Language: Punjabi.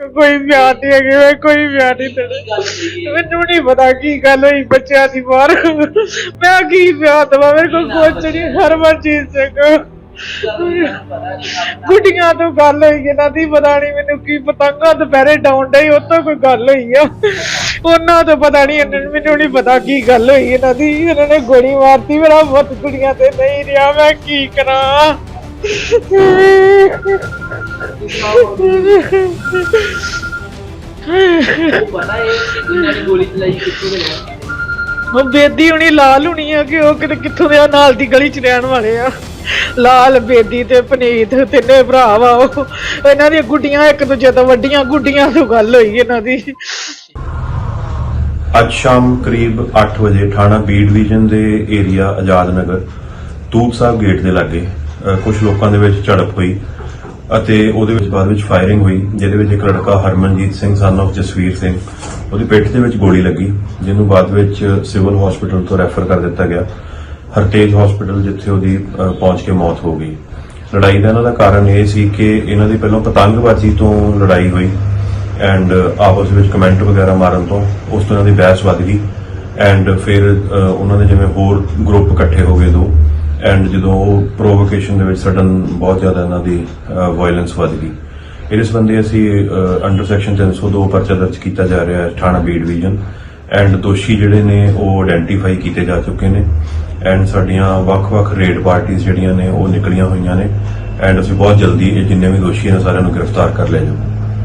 ਕੋਈ ਵਿਆਹ ਨਹੀਂ ਹੈਗੇ ਵੇ, ਕੋਈ ਵਿਆਹ ਨਹੀਂ ਤੇਰੇ। ਮੈਨੂੰ ਨਹੀਂ ਪਤਾ ਕੀ ਗੱਲ ਹੋਈ ਬੱਚਿਆਂ ਦੀ ਬਾਹਰ ਮੈਂ ਕੀ ਵਿਆਹ ਦਵਾ, ਮੇਰੇ ਕੋਲ ਕੁਛ ਨਹੀਂ ਹਰਮਨ ਚੀਜ਼ ਸਿੰਘ ਗੁੱਡੀਆਂ ਤੋਂ ਗੱਲ ਹੋਈ, ਇਹਨਾਂ ਦੀ ਪਤਾ ਨਹੀਂ ਮੈਨੂੰ ਕੀ ਪਤੰਗਾਂ ਦੁਪਹਿਰੇ ਡਾਉਣ ਡਈ, ਉੱਤੋਂ ਕੋਈ ਗੱਲ ਹੋਈ ਆ। ਉਹਨਾਂ ਤੋਂ ਪਤਾ ਨਹੀਂ ਇਹਨਾਂ ਨੂੰ ਮੈਨੂੰ ਨਹੀਂ ਪਤਾ ਕੀ ਗੱਲ ਹੋਈ, ਇਹਨਾਂ ਦੀ। ਇਹਨਾਂ ਨੇ ਗੋਲੀ ਮਾਰਤੀ, ਮੇਰਾ ਬਹੁਤ ਕੁੜੀਆਂ ਤੇ ਨਹੀਂ ਰਿਹਾ, ਮੈਂ ਕੀ ਕਰਾਂ? ਪਤਾ ਹੈ ਕਿ ਦੁਨੀਆ ਗੋਲੀ ਚਲਾਈ ਕਿੱਥੋਂ ਦੇ ਨੇ ਉਹ ਬੇਦੀ ਹੁਣੀ ਲਾਲ ਹੁਣੀ ਆ ਕਿ ਉਹ ਕਿਤੇ ਕਿੱਥੋਂ ਦੇ ਆ, ਨਾਲ ਦੀ ਗਲੀ ਚ ਰਹਿਣ ਵਾਲੇ ਆ। ਲਾਲ ਬੇਦੀ ਤੇ ਪਨੀਤ ਤਿੰਨੇ ਭਰਾ ਵਾ ਉਹ। ਇਹਨਾਂ ਦੀਆਂ ਗੁੱਡੀਆਂ ਇੱਕ ਦੂਜੇ ਤੋਂ ਵੱਡੀਆਂ ਗੁੱਡੀਆਂ ਤੋਂ ਗੱਲ ਹੋਈ ਇਹਨਾਂ ਦੀ। ਅੱਜ ਸ਼ਾਮ ਕਰੀਬ 8 ਵਜੇ ਥਾਣਾ ਬੀ ਡਿਵੀਜ਼ਨ ਦੇ ਏਰੀਆ ਆਜ਼ਾਦ ਨਗਰ ਤੂਤ ਸਾਹਿਬ ਗੇਟ ਦੇ ਲਾਗੇ ਕੁਝ ਲੋਕਾਂ ਦੇ ਵਿੱਚ ਝੜਪ ਹੋਈ। ਅਤੇ ਉਹਦੇ ਵਿੱਚ ਬਾਅਦ ਵਿੱਚ ਫਾਇਰਿੰਗ ਹੋਈ, ਜਿਹਦੇ ਵਿੱਚ ਇੱਕ ਲੜਕਾ ਹਰਮਨਜੀਤ ਸਿੰਘ ਸਨ of ਜਸਵੀਰ ਸਿੰਘ, ਉਹਦੀ ਪਿੱਠ ਦੇ ਵਿੱਚ ਗੋਲੀ ਲੱਗੀ, ਜਿਹਨੂੰ ਬਾਅਦ ਵਿੱਚ ਸਿਵਲ ਹਸਪੀਟਲ ਤੋਂ ਰੈਫਰ ਕਰ ਦਿੱਤਾ ਗਿਆ। ਹਰਤੇਜ ਹਸਪੀਟਲ ਜਿੱਥੇ ਉਹਦੀ ਪਹੁੰਚ ਕੇ ਮੌਤ ਹੋ ਗਈ। ਲੜਾਈ ਦਾ ਇਹਨਾਂ ਦਾ ਕਾਰਨ ਇਹ ਸੀ ਕਿ ਇਹਨਾਂ ਦੀ ਪਹਿਲਾਂ ਪਤੰਗਬਾਜ਼ੀ ਤੋਂ ਲੜਾਈ ਹੋਈ ਐਂਡ ਆਪਸ ਵਿੱਚ ਕਮੈਂਟ ਵਗੈਰਾ ਮਾਰਨ ਤੋਂ ਉਸ ਤੋਂ ਇਹਨਾਂ ਦੀ ਬਹਿਸ ਵੱਧ ਗਈ। ਐਂਡ ਫਿਰ ਉਹਨਾਂ ਦੇ ਜਿਵੇਂ ਹੋਰ ਗਰੁੱਪ ਇਕੱਠੇ ਹੋ ਗਏ ਦੋ। ਐਂਡ ਜਦੋਂ ਉਹ ਪ੍ਰੋਵੋਕੇਸ਼ਨ ਦੇ ਵਿੱਚ ਸਡਨ ਬਹੁਤ ਜ਼ਿਆਦਾ ਇਹਨਾਂ ਦੀ ਵਾਇਲੈਂਸ ਵੱਧ ਗਈ। ਇਹਦੇ ਸੰਬੰਧੀ ਅਸੀਂ ਅੰਡਰ ਸੈਕਸ਼ਨ 302 ਪਰਚਾ ਦਰਜ ਕੀਤਾ ਜਾ ਰਿਹਾ ਹੈ, ਥਾਣਾ ਬੀ ਡਿਵੀਜ਼ਨ ਐਂਡ ਦੋਸ਼ੀ ਜਿਹੜੇ ਨੇ, ਉਹ ਆਇਡੈਂਟੀਫਾਈ ਕੀਤੇ ਜਾ ਚੁੱਕੇ ਨੇ। ਐਂਡ ਸਾਡੀਆਂ ਵੱਖ-ਵੱਖ ਰੇਡ ਪਾਰਟੀਆਂ ਜਿਹੜੀਆਂ ਨੇ, ਉਹ ਨਿਕਲੀਆਂ ਹੋਈਆਂ ਨੇ। ਐਂਡ ਅਸੀਂ ਬਹੁਤ ਜਲਦੀ ਇਹ ਜਿੰਨੇ ਵੀ ਦੋਸ਼ੀ ਨੇ, ਸਾਰਿਆਂ ਨੂੰ ਗ੍ਰਿਫਤਾਰ ਕਰ ਲਿਆ ਜਾਊਗਾ।